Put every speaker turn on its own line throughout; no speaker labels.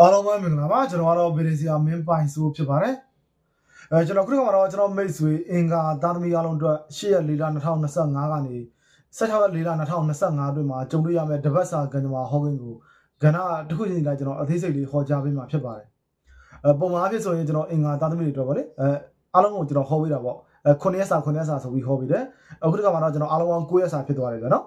အားလုံးပဲမင်္ဂလာပါကျွန်တော်ကတော့ဗီဒီစီယာမင်းပိုင်ဆိုဖြစ်ပါတယ်အဲကျွန်တော်ခုနကတော့ကျွန်တော်မိတ်ဆွေအင်္ဂါသားသမီးအားလုံးအတွက်8ရက်4လ2025ကနေ16ရက်4လ2025အတွင်းမှာကြုံတွေ့ရမယ့်တပတ်စာကံကြမ္မာဟောကင်းကိုကဏ္ဍတစ်ခုချင်းလိုက်ကျွန်တော်အသေးစိတ်လေးဟောကြားပေးမှာဖြစ်ပါတယ်အဲပုံမှန်အဖြစ်ဆိုရင်ကျွန်တော်အင်္ဂါသားသမီးတွေအတွက်ပေါ့လေအဲအားလုံးကိုကျွန်တော်ဟောပေးတာပေါ့အဲ9ရက်စာ9ရက်စာဆိုပြီးဟောပေးတယ်အခုတခါမှာတော့ကျွန်တော်အားလုံးပေါင်း9ရက်စာဖြစ်သွားတယ်ဗျာနော်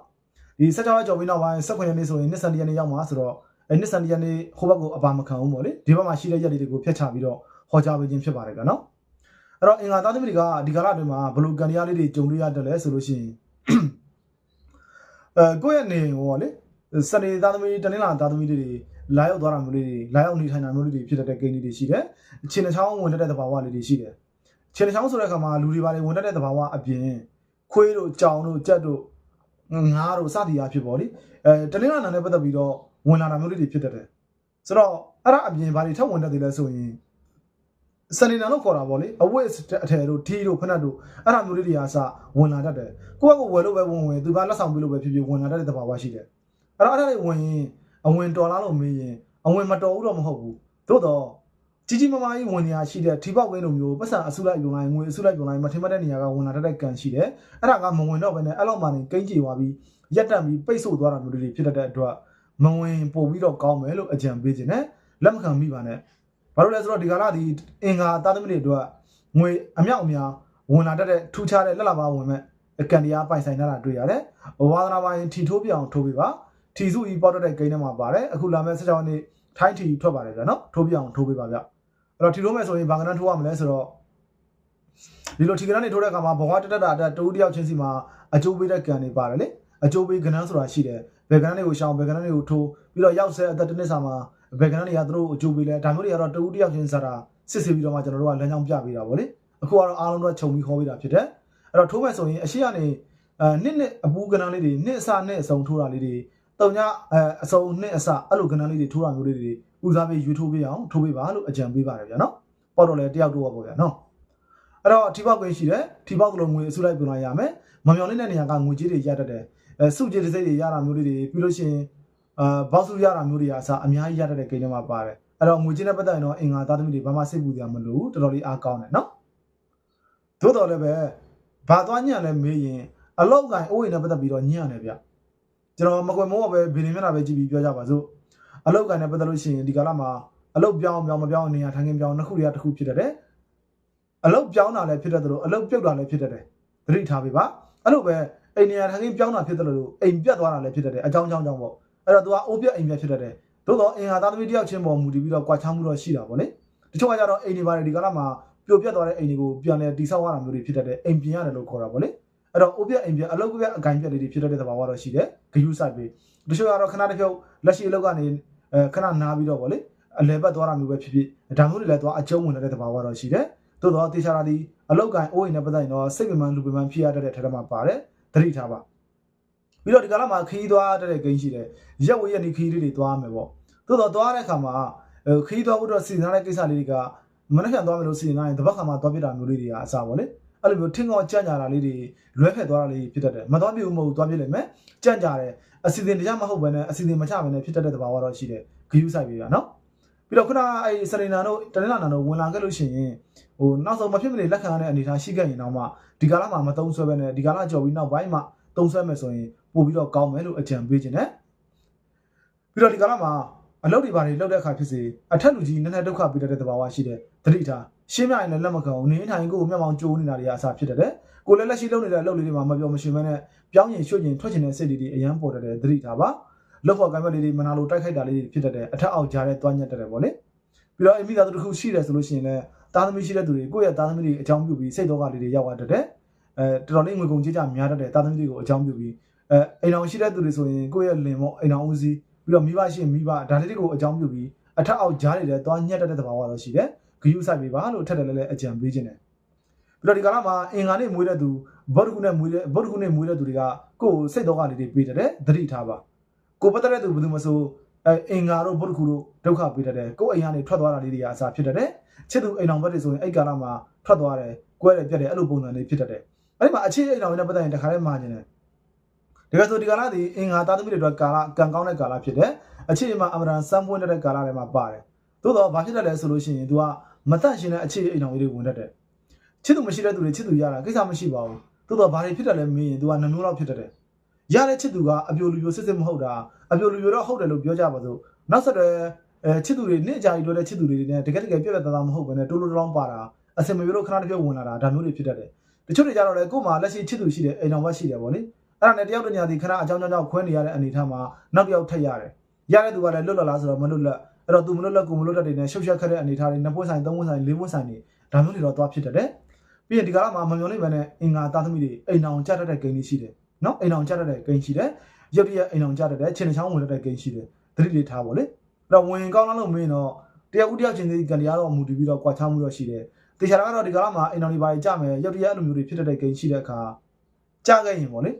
ဒီ16ရက်ကျော်ပြီးနောက်ပိုင်း18ရက်နေ့ဆိုရင်22ရက်နေ့ရောက်မှာဆိုတော့ အဲနှစ်စံတရနေ့ဟိုဘက်ကိုအပါမခံဘူးပေါ့လေဒီဘက်မှာရှိတဲ့ရက်တွေကိုဖျက်ချပြီးတော့ဟောကြားပေးခြင်းဖြစ်ပါတယ်ကွာနော်အဲ့တော့အင်္ဂါသားသမီးတွေကဒီကာလအတွင်းမှာဘယ်လိုကံတရားလေးတွေကြုံတွေ့ရတယ်လဲဆိုလို့ရှိရင်အဲကိုယ့်ရဲ့နေဟောလေစနေသားသမီးတနင်္လာသားသမီးတွေလာရောက်သွားတာမျိုးလေးတွေလာရောက်နေထိုင်တာမျိုးလေးတွေဖြစ်တဲ့ကိန်းလေးတွေရှိတယ်ခြေနှချောင်းဝင်တဲ့သဘာဝလေးတွေရှိတယ်ခြေနှချောင်းဆိုတဲ့အခါမှာလူတွေပါလေဝင်တဲ့သဘာဝအပြင်ခွေးတို့ကြောင်တို့ကြက်တို့ငါးတို့စသည်အားဖြစ်ပေါ့လေအဲတနင်္လာနာနဲ့ပတ်သက်ပြီးတော့ ဝင်လာတာမျိုးလေးတွေဖြစ်တတ်တယ်ဆိုတော့အဲ့ဒါအပြင်ဘာတွေထပ်ဝင်တတ်တယ်လဲဆိုရင်စနေနာလို့ခေါ်တာပေါ့လေအဝတ်အထည်တို့ထီးတို့ဖနက်တို့အဲ့ဒါမျိုးလေးတွေကစဝင်လာတတ်တယ်ကိုယ့်ကဝယ်လို့ပဲဝင်ဝင်သူကလက်ဆောင်ပေးလို့ပဲဖြစ်ဖြစ်ဝင်လာတတ်တဲ့သဘာဝရှိတယ်အဲ့တော့အဲ့ဒါတွေဝင်ရင်အဝင်တော်လားလို့မေးရင်အဝင်မတော်ဘူးတော့မဟုတ်ဘူးသို့တော့ကြီးကြီးမားမားကြီးဝင်နေရရှိတဲ့ထီပေါက်ဝင်းလိုမျိုးပတ်စံအစုလိုက်ပြုံလိုက်ငွေအစုလိုက်ပြုံလိုက်မထင်မှတ်တဲ့နေရာကဝင်လာတတ်တဲ့ကံရှိတယ်အဲ့ဒါကမဝင်တော့ဘဲနဲ့အဲ့လောက်မှနေကိန်းကြေသွားပြီးရက်တက်ပြီးပိတ်ဆို့သွားတာမျိုးတွေဖြစ်တတ်တဲ့အတွက် မဝင်ပို့ပြီးတော့ကောင်းမယ်လို့အကြံပေးခြင်းနဲ့လက်မခံမိပါနဲ့ဘာလို့လဲဆိုတော့ဒီကာလဒီအင်္ဂါသားသမီးတွေအတွက်ငွေအမြောက်အများဝင်လာတတ်တဲ့ထူးခြားတဲ့လက်လာပါဝင်မဲ့အကံတရားပိုင်ဆိုင်တာတွေ့ရတယ်ဝါသနာပိုင်းထီထိုးပြအောင်ထိုးပြပါထီစုဤပေါက်တဲ့ဂိမ်းထဲမှာပါတယ်အခုလာမဲ့16နှစ်ထိုင်းထီထွက်ပါတယ်ဗျာနော်ထိုးပြအောင်ထိုးပြပါဗျအဲ့တော့ထီထိုးမဲ့ဆိုရင်ဘာကနန်းထိုးရမလဲဆိုတော့ဒီလိုထီကနန်းနေထိုးတဲ့အခါမှာဘဝတက်တက်တာတူတယောက်ချင်းစီမှာအကျိုးပေးတဲ့ကံတွေပါတယ်လေအကျိုးပေးကနန်းဆိုတာရှိတယ် ဘယ်ကနန်းတွေကိုရှောင်းဘယ်ကနန်းတွေကိုထိုးပြီးတော့ရောက်ဆဲအသက်တစ်နှစ်စာမှာဘယ်ကနန်းတွေကသူတို့အကျိုးပေးလဲဒါမျိုးတွေကတော့တူတယောက်ချင်းစားတာစစ်စစ်ပြီးတော့မှကျွန်တော်တို့ကလမ်းကြောင်းပြပေးတာဗောလေအခုကတော့အားလုံးတော့ခြုံပြီးခေါ်ပေးတာဖြစ်တယ်အဲ့တော့ထိုးမဲ့ဆိုရင်အရှိကနေအဲနှစ်နှစ်အပူကနန်းလေးတွေနှစ်အစနှစ်အစုံထိုးတာလေးတွေတုံညအဲအစုံနှစ်အစအဲ့လိုကနန်းလေးတွေထိုးတာမျိုးလေးတွေဦးစားပေးယူထိုးပေးအောင်ထိုးပေးပါလို့အကြံပေးပါတယ်ဗျာနော်ပေါ့တော့လေတယောက်တော့ပေါ့ဗျာနော်အဲ့တော့ထိပေါက်ခွင့်ရှိတယ်ထိပေါက်ကလေးငွေအစုလိုက်ပြန်လာရမယ်မမျော်လင့်တဲ့နေရာကငွေကြေးတွေရတတ်တယ်အဲ စုကြည်တစ်စိတ်တွေရတာမျိုးလေးတွေပြီးလို့ရှိရင်အာဘောက်စုရတာမျိုးတွေအစားအများကြီးရတတ်တဲ့ကိန်းတွေမှာပါတယ်အဲ့တော့ငွေကြေးနဲ့ပတ်သက်ရင်တော့အင်္ဂါသားသမီးတွေဘာမှစိတ်ပူစရာမလိုဘူးတော်တော်လေးအားကောင်းတယ်နော်သို့တော်လည်းပဲဘာသွားညံ့လဲမေးရင်အလောက်ကန်အိုးရင်နဲ့ပတ်သက်ပြီးတော့ညံ့တယ်ဗျကျွန်တော်မကွယ်မောပဲဗီဒီမျက်နှာပဲကြည့်ပြီးပြောကြပါစို့အလောက်ကန်နဲ့ပတ်သက်လို့ရှိရင်ဒီကာလမှာအလောက်ပြောင်းပြောင်းမပြောင်းနေရထိုင်ခင်ပြောင်းနှစ်ခုတည်းတစ်ခုဖြစ်တတ်တယ်အလောက်ပြောင်းတာလည်းဖြစ်တတ်တယ်လို့အလောက်ပြုတ်တာလည်းဖြစ်တတ်တယ်သတိထားပေးပါအဲ့လိုပဲ အိမ်နေရာထိုင်ခင်ပြောင်းတာဖြစ်တယ်လို့အိမ်ပြတ်သွားတာလည်းဖြစ်တတ်တယ်အကြောင်းကြောင်းကြောင့်ပေါ့အဲ့တော့ तू ကအိုးပြတ်အိမ်ပြတ်ဖြစ်တတ်တယ်သို့တော့အင်ဟာသားသမီးတယောက်ချင်းပေါ်မူတည်ပြီးတော့ကြွားချမှုတော့ရှိတာပေါ့လေတချို့ကကြတော့အိမ်တွေပါတယ်ဒီကာလမှာပြိုပြတ်သွားတဲ့အိမ်တွေကိုပြန်လဲတိဆောက်ရတာမျိုးတွေဖြစ်တတ်တယ်အိမ်ပြင်ရတယ်လို့ခေါ်တာပေါ့လေအဲ့တော့အိုးပြတ်အိမ်ပြတ်အလုပ်ပြတ်အကိုင်ပြတ်လေးတွေဖြစ်တတ်တဲ့သဘာဝတော့ရှိတယ်ဂယုစိုက်ပြီးတချို့ကတော့ခဏတစ်ဖြုတ်လက်ရှိအလုပ်ကနေအဲခဏနားပြီးတော့ပေါ့လေအလဲပတ်သွားတာမျိုးပဲဖြစ်ဖြစ်ဒါမျိုးတွေလည်းသွားအကျုံးဝင်တဲ့သဘာဝတော့ရှိတယ်သို့တော့တေချာတာဒီအလောက်ကန်အိုးရင်နဲ့ပတ်သက်ရင်တော့စိတ်ပင်ပန်းလူပင်ပန်းဖြစ်ရတဲ့ထဲမှာပါတယ် သတိထားပါပြီးတော့ဒီကလာမှာခီးသွားတဲ့ဂိမ်းရှိတယ်ရက်ဝရက်နေခီးလေးတွေသွားမယ်ပေါ့သို့တော့သွားတဲ့အခါမှာခီးသွားဖို့တော့စီစဉ်တဲ့ကိစ္စလေးတွေကမနှက်ခံသွားမယ်လို့စီစဉ်နိုင်တပတ်ခါမှာသွားပြတာမျိုးလေးတွေကအစားပေါ့လေအဲ့လိုမျိုးထင်းကောင်ကြံ့ကြတာလေးတွေလွဲဖက်သွားတာလေးဖြစ်တတ်တယ်မသွားပြဘူးမဟုတ်သွားပြလိမ့်မယ်ကြံ့ကြတယ်အစီအစဉ်တရားမဟုတ်ဘဲနဲ့အစီအစဉ်မချဘဲနဲ့ဖြစ်တတ်တဲ့သဘာဝတော့ရှိတယ်ဂယူးဆိုင်ပြီဗျာနော်ပြီးတော့ခုနအဲစနေနာတို့တနင်္လာနာတို့ဝင်လာခဲ့လို့ရှိရင် ဟိုနောက်ဆုံးမဖြစ်မနေလက်ခံရတဲ့အနေအထားရှိခဲ့ရင်တော့မှဒီကာလမှာမသုံးဆွဲပဲနဲ့ဒီကာလကြော်ပြီးနောက်ပိုင်းမှာသုံးဆွဲမယ်ဆိုရင်ပို့ပြီးတော့ကောင်းမယ်လို့အကြံပေးခြင်းနဲ့ပြီးတော့ဒီကာလမှာအလုပ်တွေဘာတွေလုပ်တဲ့အခါဖြစ်စေအထက်လူကြီးနည်းနည်းဒုက္ခပေးတတ်တဲ့သဘာဝရှိတယ်သတိထားရှင်းပြရင်လည်းလက်မခံဘူးနေထိုင်ကိုမျက်မှောင်ကျိုးနေတာတွေအစားဖြစ်တတ်တယ်ကိုလည်းလက်ရှိလုပ်နေတဲ့အလုပ်လေးတွေမှာမပြောမရှင်မဲနဲ့ပြောင်းရင်ရွှေ့ရင်ထွက်ချင်တဲ့စိတ်တွေအရန်ပေါ်တတ်တယ်သတိထားပါလောက်ဖို့ကံမဲ့လေးတွေမနာလိုတိုက်ခိုက်တာလေးတွေဖြစ်တတ်တယ်အထက်အောက်ကြားတဲ့တွားညက်တတ်တယ်ပေါ့လေပြီးတော့အမိသားစုတစ်ခုရှိတယ်ဆိုလို့ရှိရင်လည်း သားသမီးရှိတဲ့သူတွေကိုယ့်ရဲ့သားသမီးတွေအကြောင်းပြုပြီးစိတ်တော့ကလေးတွေရောက်သွားတတ်တယ်အဲတော်တော်လေးငွေကုန်ကြေးကြများတတ်တယ်သားသမီးတွေကိုအကြောင်းပြုပြီးအဲအိမ်အောင်ရှိတဲ့သူတွေဆိုရင်ကိုယ့်ရဲ့လင်မောအိမ်အောင်ဦးစီးပြီးတော့မိဘရှိရင်မိဘဒါလေးတွေကိုအကြောင်းပြုပြီးအထက်အောက်ကြားတွေလည်းတွားညက်တတ်တဲ့သဘာဝတော့ရှိတယ်ဂယုဆိုင်ပေးပါလို့ထက်တယ်လည်းလည်းအကြံပေးခြင်းတယ်ပြီးတော့ဒီကာလမှာအင်္ဂါနဲ့မွေးတဲ့သူဘောဓကုနဲ့မွေးတဲ့ဘောဓကုနဲ့မွေးတဲ့သူတွေကကိုယ်စိတ်တော့ကလေးတွေပေးတတ်တယ်သတိထားပါကိုပတ်တဲ့သူဘယ်သူမဆို အဲအင်္ဂါတို့ဘောဓကုတို့ဒုက္ခပေးတတ်တယ်ကိုယ်အိမ်ကနေထွက်သွားတာလေးတွေကအစားဖြစ်တတ်တယ်ချစ်သူအိမ်အောင်ဘက်တွေဆိုရင်အဲ့ကာလမှာထွက်သွားတယ်ကွဲတယ်ပြက်တယ်အဲ့လိုပုံစံလေးဖြစ်တတ်တယ်အဲ့ဒီမှာအခြေအိမ်အောင်နဲ့ပတ်သက်ရင်တခါတည်းမှာခြင်းတယ်ဒီကဆိုဒီကာလဒီအင်္ဂါသားသမီးတွေအတွက်ကာလကံကောင်းတဲ့ကာလဖြစ်တယ်အခြေအမှအမရန်စမ်းပွင့်တဲ့ကာလတွေမှာပါတယ်သို့တော့ဘာဖြစ်တတ်လဲဆိုလို့ရှိရင် तू ကမတန့်ရှင်းတဲ့အခြေအိမ်တော်ကြီးတွေဝင်တတ်တယ်ချစ်သူမရှိတဲ့သူတွေချစ်သူရတာကိစ္စမရှိပါဘူးသို့တော့ဘာတွေဖြစ်တတ်လဲမင်းရင် तू ကနှမျိုးလောက်ဖြစ်တတ်တယ် ရတဲ့ချစ်သူကအပြိုလူပြိုစစ်စစ်မဟုတ်တာအပြိုလူပြိုတော့ဟုတ်တယ်လို့ပြောကြပါစို့နောက်ဆက်တွဲအဲချစ်သူတွေနေ့အကြာကြီးတွေ့တဲ့ချစ်သူတွေနဲ့တကယ်တကယ်ပြည့်ပြည့်သားသားမဟုတ်ဘဲနဲ့တိုးတိုးတောင်းပါတာအစင်မပြေလို့ခဏတစ်ပြုတ်ဝင်လာတာဒါမျိုးတွေဖြစ်တတ်တယ်တချို့တွေကြတော့လေကို့မှာလက်ရှိချစ်သူရှိတယ်အိမ်တော်ဘက်ရှိတယ်ဗောလေအဲ့ဒါနဲ့တယောက်တညာဒီခဏအကြောင်းကြောင်းကြောင့်ခွဲနေရတဲ့အနေအထားမှာနောက်တစ်ယောက်ထက်ရတယ်ရတဲ့သူကလည်းလွတ်လပ်လားဆိုတော့မလွတ်လပ်အဲ့တော့သူမလွတ်လပ်ကိုမလွတ်လပ်တွေနဲ့ရှုပ်ရှက်ခက်တဲ့အနေအထားတွေနှစ်ပွင့်ဆိုင်သုံးပွင့်ဆိုင်လေးပွင့်ဆိုင်တွေဒါမျိုးတွေတော့သွားဖြစ်တတ်တယ်ပြီးရင်ဒီကာလမှာမမျောနိုင်ပဲနဲ့အင်္ဂါသားသမီးတွေအိမ်အောင်ကြတတ်တဲ့ဂိမ်းတွေရှိတယ် နော်အိမ်အောင်ကြတတ်တဲ့ဂိမ်းရှိတယ်ရုပ်တရက်အိမ်အောင်ကြတတ်တဲ့ခြေနှချောင်းဝင်တတ်တဲ့ဂိမ်းရှိတယ်သတိတွေထားပါလေအဲ့တော့ဝင်ကောင်းလားလို့မင်းတော့တယောက်ဦးတယောက်ချင်းစီကန်တရားတော့မူတည်ပြီးတော့ကွာခြားမှုတော့ရှိတယ်တေချာကတော့ဒီကာလမှာအိမ်အောင်တွေပါကြမယ်ရုပ်တရက်အဲ့လိုမျိုးတွေဖြစ်တတ်တဲ့ဂိမ်းရှိတဲ့အခါကြခဲ့ရင်ပေါ့လေ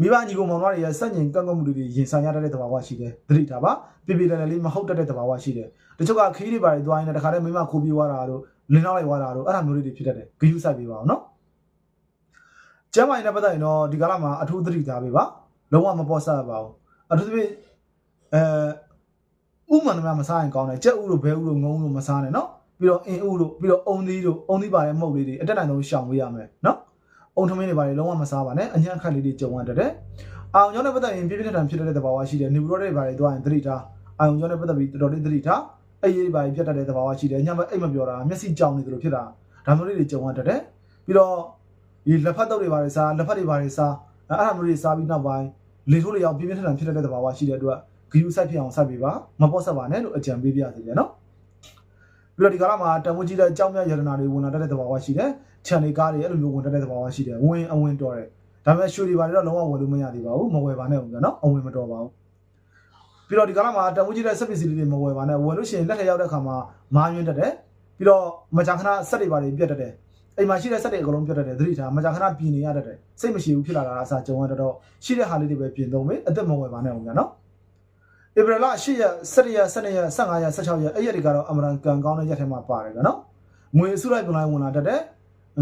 မိဘညီကိုမောင်နှမတွေရဲ့စက်ညင်ကန့်ကွက်မှုတွေရင်ဆိုင်ရတတ်တဲ့သဘာဝရှိတယ်သတိထားပါပြပြလဲလဲလေးမဟုတ်တတ်တဲ့သဘာဝရှိတယ်တချို့ကခီးတွေပါတွေသွားရင်လည်းတခါတည်းမိမခိုးပြေးသွားတာတို့လင်းနောက်လိုက်သွားတာတို့အဲ့ဒါမျိုးလေးတွေဖြစ်တတ်တယ်ဂယုစိုက်ပေးပါအောင်နော် ကျမ်းမာရေးနဲ့ပတ်သက်ရင်တော့ဒီကာလမှာအထူးသတိထားပေးပါလုံးဝမပေါ်ဆပ်ပါဘူးအထူးသဖြင့်အဲဥမှန်တမ်းမစားရင်ကောင်းတယ်ကြက်ဥတို့ဘဲဥတို့ငုံဥတို့မစားနဲ့နော်ပြီးတော့အင်ဥတို့ပြီးတော့အုံသီးတို့အုံသီးပါတဲ့မုတ်လေးတွေအတက်တိုင်ဆုံးရှောင်ပေးရမယ်နော်အုံထမင်းတွေပါလေလုံးဝမစားပါနဲ့အညံ့ခတ်လေးတွေကြုံရတတ်တယ်။အောင်ကျောင်းနဲ့ပတ်သက်ရင်ပြည့်ပြည့်ထန်ထန်ဖြစ်တတ်တဲ့သဘာဝရှိတယ်။နေဘူးတော့တွေပါလေတွားရင်သတိထား။အောင်ကျောင်းနဲ့ပတ်သက်ပြီးတော်တော်လေးသတိထား။အဲ့ဒီပါလေပြတ်တတ်တဲ့သဘာဝရှိတယ်။ညမအိတ်မပြောတာမျက်စိကြောင်နေတယ်လို့ဖြစ်တာ။ဒါမျိုးလေးတွေကြုံရတတ်တယ်။ပြီးတော့ ဒီလက်ဖက်တုပ်တွေပါလေစားလက်ဖက်တွေပါလေစားအဲ့အဲ့ဒါမျိုးတွေစားပြီးနောက်ပိုင်းလေထိုးလေးရောက်ပြည့်ပြည့်ထန်ထန်ဖြစ်တတ်တဲ့သဘာဝရှိတဲ့အတွက်ဂယူဆိုင်ဖြစ်အောင်ဆက်ပေးပါမပေါ့ဆက်ပါနဲ့လို့အကြံပေးပြရစီတယ်နော်။ပြီးတော့ဒီကာလမှာတန်ဖိုးကြီးတဲ့အကြောင်းများယတနာတွေဝင်လာတတ်တဲ့သဘာဝရှိတယ်။ခြံလေးကားတွေအဲ့လိုမျိုးဝင်တတ်တဲ့သဘာဝရှိတယ်ဝင်အဝင်တော်တယ်ဒါပေမဲ့ရွှေတွေပါလေတော့လုံးဝဝယ်လို့မရသေးပါဘူးမဝယ်ပါနဲ့ဦးနော်အဝင်မတော်ပါဘူးပြီးတော့ဒီကာလမှာတန်ဖိုးကြီးတဲ့စက်ပစ္စည်းလေးတွေမဝယ်ပါနဲ့ဝယ်လို့ရှိရင်လက်ထက်ရောက်တဲ့ခါမှာမာယွင်းတတ်တယ်ပြီးတော့မကြာခဏစက်တွေပါတွေပြတ်တတ်တယ် အိမ်မှာရှိတဲ့စက်တွေအကုန်လုံးပြတ်တတ်တယ်သတိထားမကြာခဏပြင်နေရတတ်တယ်စိတ်မရှိဘူးဖြစ်လာတာအစားကြုံရတော့ရှိတဲ့ဟာလေးတွေပဲပြင်သုံးမယ်အသက်မဝယ်ပါနဲ့ဦးနော်ဧပြီလ8ရက်17ရက်12ရက်15ရက်16ရက်အဲ့ရက်တွေကတော့အမရန်ကန်ကောင်းတဲ့ရက်ထဲမှာပါတယ်ကနော်ငွေစုလိုက်ပုံလိုက်ဝင်လာတတ်တယ်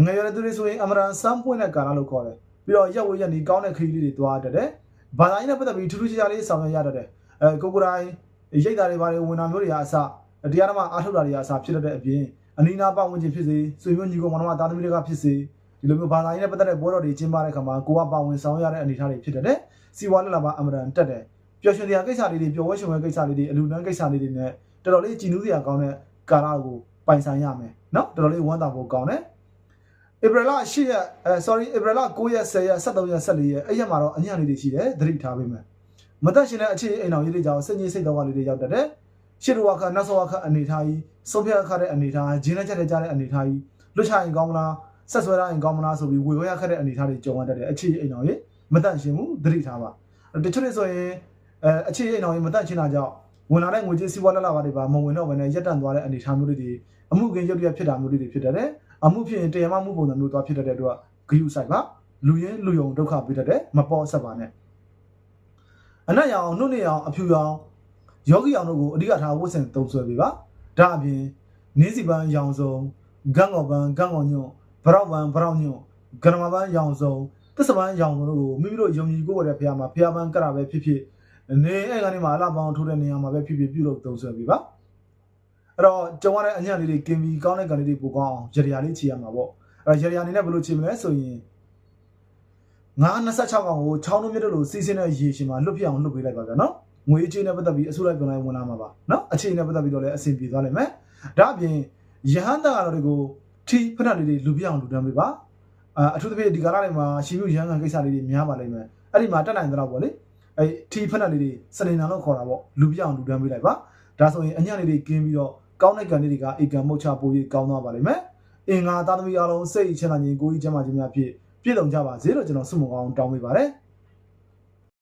ငယ်ရွယ်တဲ့သူတွေဆိုရင်အမရန်စမ်းပွင့်တဲ့ကာလလို့ခေါ်တယ်ပြီးတော့ရက်ဝက်ရက်နီကောင်းတဲ့ခရီးလေးတွေသွားတတ်တယ်ဘာသာရေးနဲ့ပတ်သက်ပြီးထူးထူးခြားခြားလေးဆောင်ရွက်ရတတ်တယ်အဲကိုကိုတိုင်းရိတ်တာတွေဘာတွေဝင်တာမျိုးတွေအားအစတရားဓမ္မအားထုတ်တာတွေအားအစဖြစ်တတ်တဲ့အပြင် အနီးနားပတ်ဝန်းကျင်ဖြစ်စေဆွေမျိုးညီကောင်မောင်နှမသားသမီးတွေကဖြစ်စေဒီလိုမျိုးဘာသာရေးနဲ့ပတ်သက်တဲ့ပွဲတော်တွေကျင်းပတဲ့အခါမှာကိုကပါဝင်ဆောင်ရတဲ့အနေအထားတွေဖြစ်တယ်လေစီဝါလက်လာပါအမရန်တက်တယ်ပျော်ရွှင်စရာကိစ္စလေးတွေပျော်ဝဲရွှင်ဝဲကိစ္စလေးတွေအလူနန်းကိစ္စလေးတွေနဲ့တော်တော်လေးကြည်နူးစရာကောင်းတဲ့ကာလကိုပိုင်ဆိုင်ရမယ်နော်တော်တော်လေးဝမ်းသာဖို့ကောင်းတယ်ဧပြီလ8ရက်အဲ sorry ဧပြီလ9ရက်10ရက်13ရက်14ရက်အဲ့ရက်မှာတော့အညံ့လေးတွေရှိတယ်သတိထားပေးမယ်မသက်ရှင်တဲ့အခြေအိမ်အောင်ရေးတွေကြောင့်စိတ်ကြီးစိတ်တော်ကလေးတွေရောက်တတ်တယ် ရှစ်ရဝခနတ်ဆောဝခအနေထားကြီးဆုံးဖြတ်ခတဲ့အနေထားဂျင်းနဲ့ချက်တဲ့ကြတဲ့အနေထားကြီးလွတ်ချရင်ကောင်းမလားဆက်ဆွဲရရင်ကောင်းမလားဆိုပြီးဝေဝဲရခတဲ့အနေထားတွေကြုံရတတ်တယ်အခြေအိမ်အောင်ရေးမသက်ရှင်ဘူးသတိထားပါတချို့တွေဆိုရင်အဲအခြေအိမ်အောင်ရေးမသက်ရှင်တာကြောင့်ဝင်လာတဲ့ငွေကြေးစီးပွားလက်လာပါတွေပါမဝင်တော့ဘဲနဲ့ရက်တန့်သွားတဲ့အနေထားမျိုးတွေအမှုကင်းရုပ်ရဖြစ်တာမျိုးတွေဖြစ်တတ်တယ်အမှုဖြစ်ရင်တရားမမှုပုံစံမျိုးသွားဖြစ်တတ်တဲ့အတွက်ဂယုဆိုင်ပါလူရင်းလူယုံဒုက္ခပေးတတ်တယ်မပေါ်ဆက်ပါနဲ့အနက်ရောင်နှုတ်နေရောင်အဖြူရောင် ယောဂီရောင်တို့ကိုအဓိကထားဝတ်ဆင်သုံးဆွဲပေးပါဒါအပြင်နင်းစီပန်းရောင်စုံဂန့်ကော်ပန်းဂန့်ကော်ညွန့်ဗရောက်ပန်းဗရောက်ညွန့်ဂရမပန်းရောင်စုံသစ္စာပန်းရောင်စုံတို့ကိုမိမိတို့ယုံကြည်ကိုယ်ရတဲ့ဖះမှာဖះပန်းကရပဲဖြစ်ဖြစ်နေအဲ့ကနေမှာအလားပေါင်းထိုးတဲ့နေရာမှာပဲဖြစ်ဖြစ်ပြုလုပ်သုံးဆွဲပေးပါအဲ့တော့ကြုံရတဲ့အညံ့လေးတွေကင်ပြီးကောင်းတဲ့ကန်လေးတွေပိုကောင်းအောင်ရရလေးချီရမှာပေါ့အဲ့တော့ရရအနေနဲ့ဘယ်လိုချီမလဲဆိုရင်ငါး26ကောင်ကိုချောင်းလုံးမြတ်တို့လိုစီးစင်းတဲ့ရေရှင်မှာလွတ်ပြအောင်လွတ်ပေးလိုက်ပါဗျာနော် ငွေအချင်းနဲ့ပတ်သက်ပြီးအစုလိုက်ပြန်လိုက်ဝင်လာမှာပါနော်အချင်းနဲ့ပတ်သက်ပြီးတော့လည်းအဆင်ပြေသွားလိမ့်မယ်ဒါအပြင်ယဟန်တာကတော့တွေကိုထီဖက်နှက်လေးတွေလူပြအောင်လူတန်းပေးပါအာအထူးသဖြင့်ဒီကာလတွေမှာရှင်မြူရဟန်ကန်ကိစ္စလေးတွေများပါလိမ့်မယ်အဲ့ဒီမှာတက်နိုင်တဲ့တော့ပေါ့လေအဲ့ထီဖက်နှက်လေးတွေစနေနာလို့ခေါ်တာပေါ့လူပြအောင်လူတန်းပေးလိုက်ပါဒါဆိုရင်အညံ့လေးတွေကင်းပြီးတော့ကောင်းတဲ့ကံလေးတွေကဧကံမုတ်ချပိုးရေးကောင်းသွားပါလိမ့်မယ်။အင်္ဂါသားသမီးအားလုံးစိတ်ချမ်းသာခြင်းကိုယ်ကြီးချမ်းသာခြင်းများဖြင့်ပြည့်စုံကြပါစေလို့ကျွန်တော်ဆုမွန်ကောင်းတောင်းပေးပါရစေ။